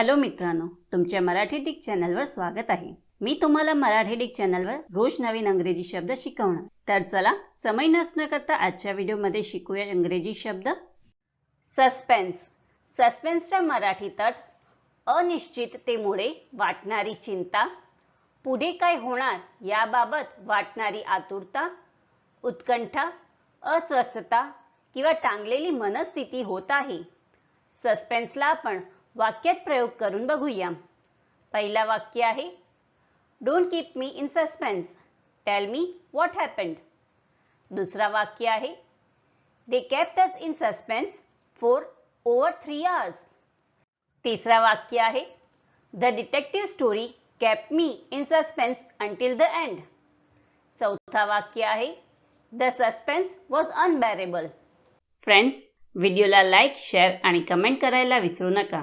Hello मित्रांनो तुमच्या Marathi Dick चॅनलवर स्वागत आहे. मी तुम्हाला मराठी डिक चॅनलवर रोज नवीन अंग्रेजी शब्द शिकवणार. तर चला समय नसणं करता आजच्या व्हिडिओमध्ये शिकूया इंग्रजी शब्द. सस्पेन्स. सस्पेन्सच्या मराठीत अनिश्चिततेमुळे वाटणारी चिंता पुढे काय होणार याबाबत वाटणारी आतुरता उत्कंठा अस्वस्थता किंवा टांगलेली मनस्थिती होत आहे. सस्पेन्सला आपण वाक्यात प्रयोग करून बघूया. पहिला वाक्य आहे don't keep me in suspense tell me what happened दुसरा वाक्य आहे they kept us in suspense for over three hours तिसरा वाक्य आहे the detective story kept me in suspense until the end चौथा वाक्य आहे the suspense was unbearable friends व्हिडिओला लाईक शेअर आणि कमेंट करायला विसरू नका.